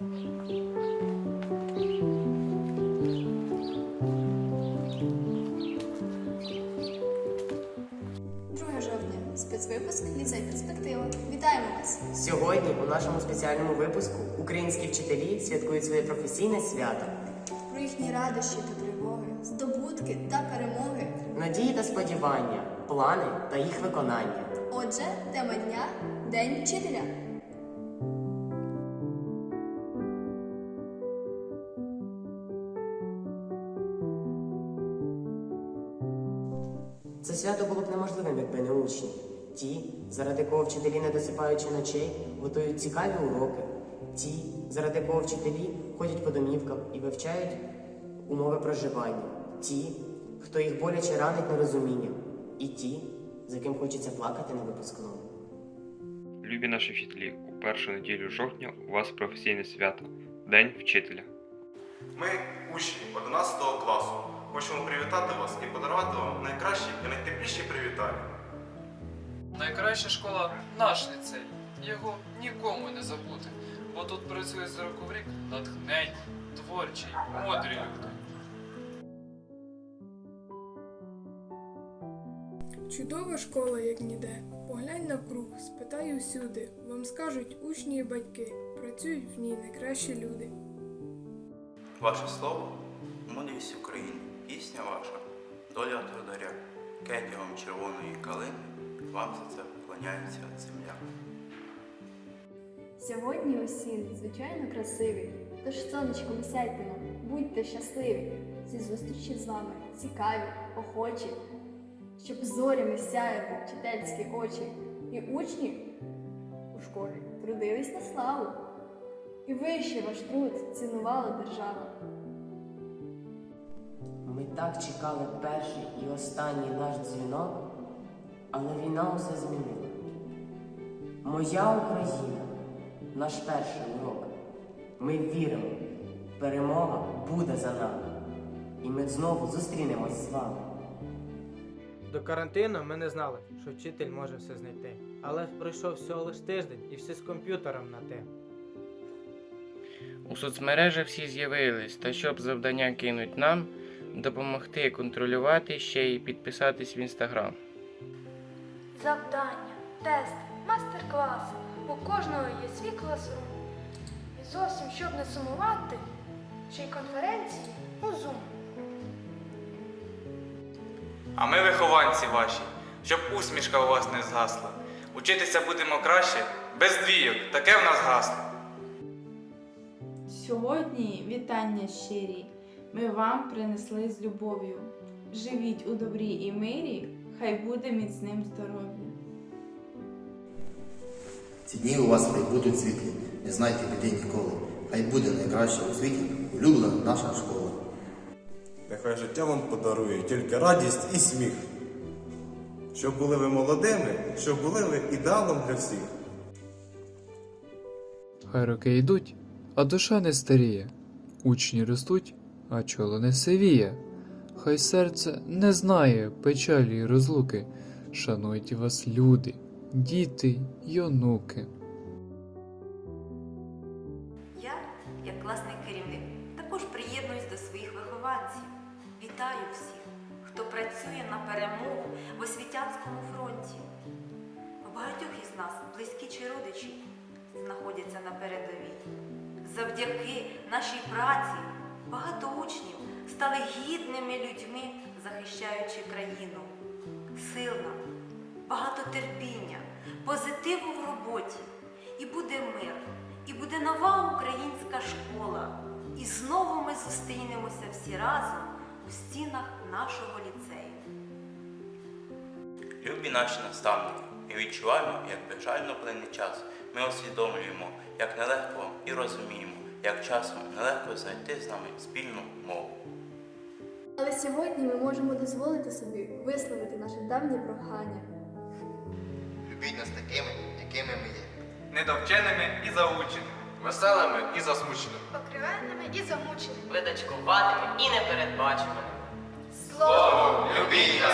Друге жовтня. Спецвипуск Ліцей Перспектива. Вітаємо вас! Сьогодні у нашому спеціальному випуску українські вчителі святкують своє професійне свято. Про їхні радощі та тривоги, здобутки та перемоги. Надії та сподівання, плани та їх виконання. Отже, тема дня День вчителя. Це свято було б неможливим, якби не учні. Ті, заради кого вчителі, не досипаючи ночей, готують цікаві уроки. Ті, заради кого вчителі ходять по домівках і вивчають умови проживання. Ті, хто їх боляче ранить нерозумінням. І ті, за ким хочеться плакати на випускному. Любі наші вчителі, у першу неділю жовтня у вас професійне свято День вчителя. Ми, учні 11 класу, хочемо привітати вас і подарувати вам найкращі і найтепліші привітання. Найкраща школа наш ліцей. Його нікому не забути, бо тут працює з року в рік натхненні, творчі, мудрі люди. Чудова школа, як ніде. Поглянь навкруг, спитай усюди. Вам скажуть учні і батьки, працюють в ній найкращі люди. Ваше слово мудрість України, пісня ваша, доля трударя, кетягом червоної калини, вам за це поклоняється земля. Сьогодні усі звичайно красиві, тож сонечком сяйте нам, будьте щасливі. Ці зустрічі з вами цікаві, охочі, щоб зорями сяяли вчительські очі. І учні у школі трудились на славу. І вище ваш труд цінувала держава. Ми так чекали перший і останній наш дзвінок, але війна усе змінила. Моя Україна, наш перший урок. Ми віримо, перемога буде за нами. І ми знову зустрінемось з вами. До карантину ми не знали, що вчитель може все знайти. Але пройшов всього лиш тиждень і всі з комп'ютером на те. У соцмережах всі з'явились, та щоб завдання кинуть нам, допомогти контролювати ще й підписатись в інстаграм. Завдання, тест, мастер-клас. У кожного є свій класрум. І зовсім щоб не сумувати, ще й конференції у Zoom. А ми вихованці ваші, щоб усмішка у вас не згасла. Учитися будемо краще, без двійок, таке в нас гасло. Сьогодні вітання щирі. Ми вам принесли з любов'ю. Живіть у добрі і мирі, хай буде міцним здоров'я. Ці дні у вас хай будуть світлі, не знайте людей ніколи. Хай буде найкраща у світі улюблена наша школа. Нехай життя вам подарує тільки радість і сміх. Щоб були ви молодими, щоб були ви ідеалом для всіх. Хай роки йдуть, а душа не старіє. Учні ростуть, а чоло не сивіє. Хай серце не знає печалі й розлуки. Шанують вас люди, діти й онуки. Я, як класний керівник, також приєднуюсь до своїх вихованців. Вітаю всіх, хто працює на перемогу в освітянському фронті. У багатьох із нас близькі чи родичі знаходяться на передовій. Завдяки нашій праці багато учнів стали гідними людьми, захищаючи країну. Сил нам, багато терпіння, позитиву в роботі. І буде мир, і буде нова українська школа. І знову ми зустрінемося всі разом у стінах нашого ліцею. Любі наші наставники, ми відчуваємо, як бажально плине час. Ми усвідомлюємо, як нелегко і розуміємо, як часом нелегко знайти з нами спільну мову. Але сьогодні ми можемо дозволити собі висловити наше давнє прохання. Любіть нас такими, якими ми є. Недовченими і заученими, веселими і засмученими. Покривальними і замученими. Видачкуватими і непередбачуваними. Слово! Любіть нас